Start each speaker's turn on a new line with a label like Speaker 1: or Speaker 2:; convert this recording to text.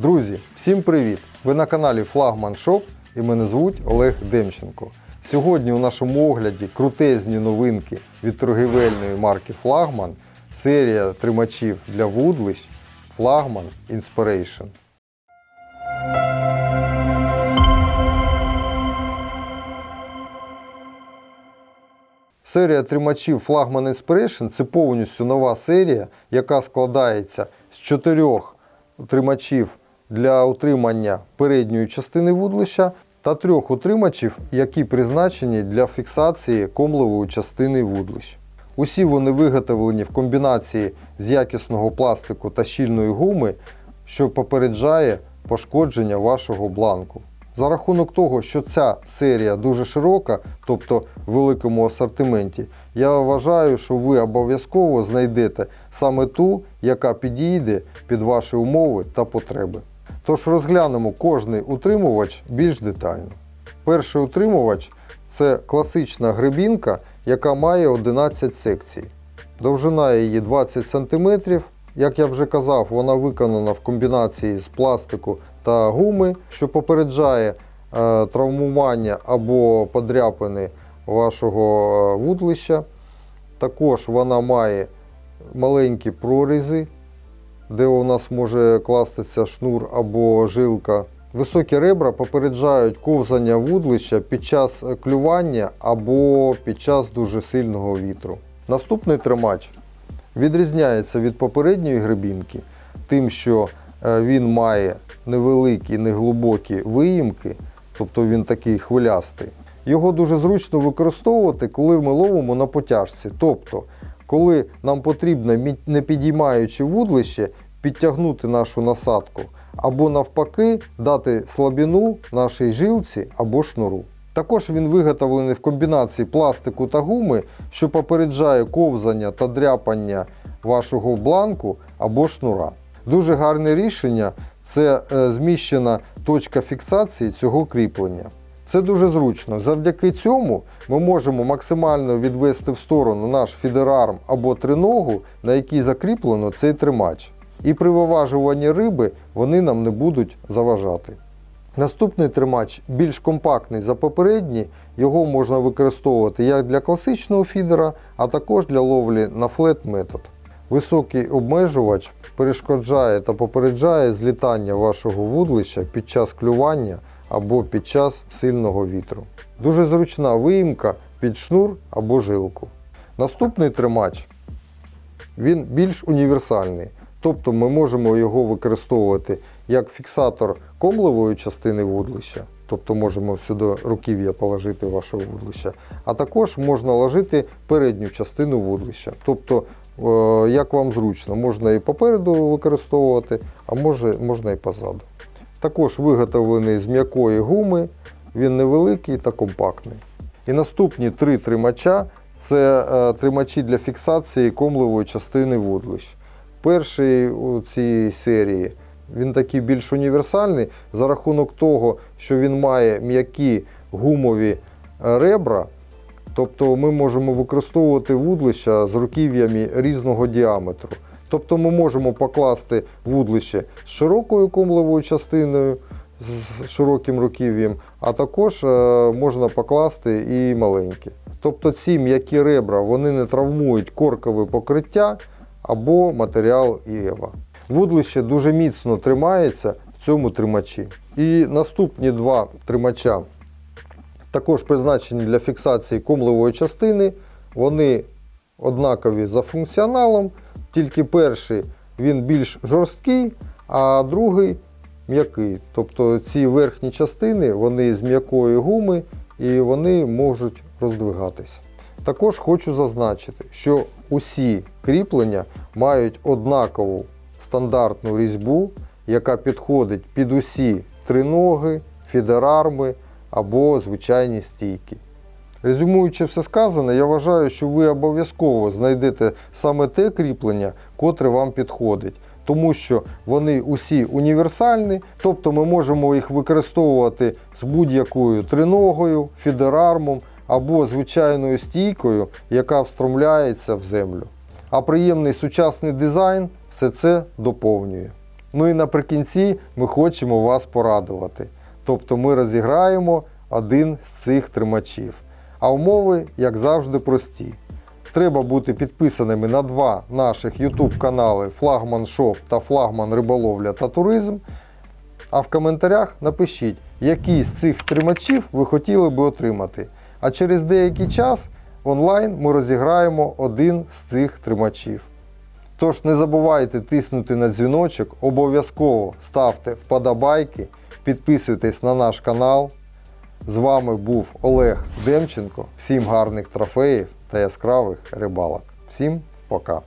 Speaker 1: Друзі, всім привіт! Ви на каналі Флагман Шоп і мене звуть Олег Демченко. Сьогодні у нашому огляді крутезні новинки від торгівельної марки Флагман, серія тримачів для вудлищ Флагман Inspiration. Серія тримачів Flagman Inspiration це повністю нова серія, яка складається з чотирьох тримачів для утримання передньої частини вудлища та трьох утримачів, які призначені для фіксації комлової частини вудлищ. Усі вони виготовлені в комбінації з якісного пластику та щільної гуми, що попереджає пошкодження вашого бланку. За рахунок того, що ця серія дуже широка, тобто в великому асортименті, я вважаю, що ви обов'язково знайдете саме ту, яка підійде під ваші умови та потреби. Тож розглянемо кожний утримувач більш детально. Перший утримувач це класична гребінка, яка має 11 секцій. Довжина її 20 см. Як я вже казав, вона виконана в комбінації з пластику та гуми, що попереджає е, травмування або подряпини вашого е, вудлища. Також вона має маленькі прорізи, де у нас може кластися шнур або жилка. Високі ребра попереджають ковзання вудлища під час клювання або під час дуже сильного вітру. Наступний тримач відрізняється від попередньої гребінки, тим, що е, він має невеликі, неглибокі виїмки, тобто він такий хвилястий. Його дуже зручно використовувати, коли ми ловимо на потяжці. Тобто, коли нам потрібно, не підіймаючи вудлище, підтягнути нашу насадку, або навпаки дати слабину нашій жилці або шнуру. Також він виготовлений в комбінації пластику та гуми, що попереджає ковзання та дряпання вашого бланку або шнура. Дуже гарне рішення це е, зміщена точка фіксації цього кріплення. Це дуже зручно. Завдяки цьому ми можемо максимально відвести в сторону наш фідерарм або триногу, на якій закріплено цей тримач. І при виважуванні риби вони нам не будуть заважати. Наступний тримач більш компактний за попередній, його можна використовувати як для класичного фідера, а також для ловлі на флет метод. Високий обмежувач перешкоджає та попереджає злітання вашого вудлища під час клювання або під час сильного вітру. Дуже зручна виїмка під шнур або жилку. Наступний тримач він більш універсальний, тобто ми можемо його використовувати як фіксатор комлової частини вудлища, тобто можемо сюди руків'я положити вашого вудлища, а також можна ложити передню частину вудлища. Тобто, е, як вам зручно, можна і попереду використовувати, а може, можна і позаду. Також виготовлений з м'якої гуми, він невеликий та компактний. І наступні три тримача це е, тримачі для фіксації комлової частини вудлищ. Перший у цій серії він такий більш універсальний за рахунок того, що він має м'які гумові е, ребра. Тобто ми можемо використовувати вудлища з руків'ями різного діаметру. Тобто ми можемо покласти вудлище з широкою комловою частиною, з широким руків'ям, а також е, можна покласти і маленькі. Тобто ці м'які ребра вони не травмують коркове покриття або матеріал Іева. Вудлище дуже міцно тримається в цьому тримачі. І наступні два тримача також призначені для фіксації комлевої частини. Вони однакові за функціоналом, тільки перший він більш жорсткий, а другий м'який. Тобто ці верхні частини вони з м'якої гуми і вони можуть роздвигатися. Також хочу зазначити, що усі кріплення мають однакову стандартну різьбу, яка підходить під усі триноги, фідерарми або звичайні стійки. Резюмуючи все сказане, я вважаю, що ви обов'язково знайдете саме те кріплення, котре вам підходить. Тому що вони усі універсальні, тобто ми можемо їх використовувати з будь-якою триногою, фідерармом або звичайною стійкою, яка встромляється в землю. А приємний сучасний дизайн все це доповнює. Ну і наприкінці ми хочемо вас порадувати. Тобто ми розіграємо один з цих тримачів. А умови, як завжди, прості. Треба бути підписаними на два наших YouTube канали Флагман Шоп та Флагман Риболовля та Туризм. А в коментарях напишіть, який з цих тримачів ви хотіли би отримати. А через деякий час онлайн ми розіграємо один з цих тримачів. Тож не забувайте тиснути на дзвіночок, обов'язково ставте вподобайки, підписуйтесь на наш канал. З вами був Олег Демченко. Всім гарних трофеїв та яскравих рибалок. Всім пока!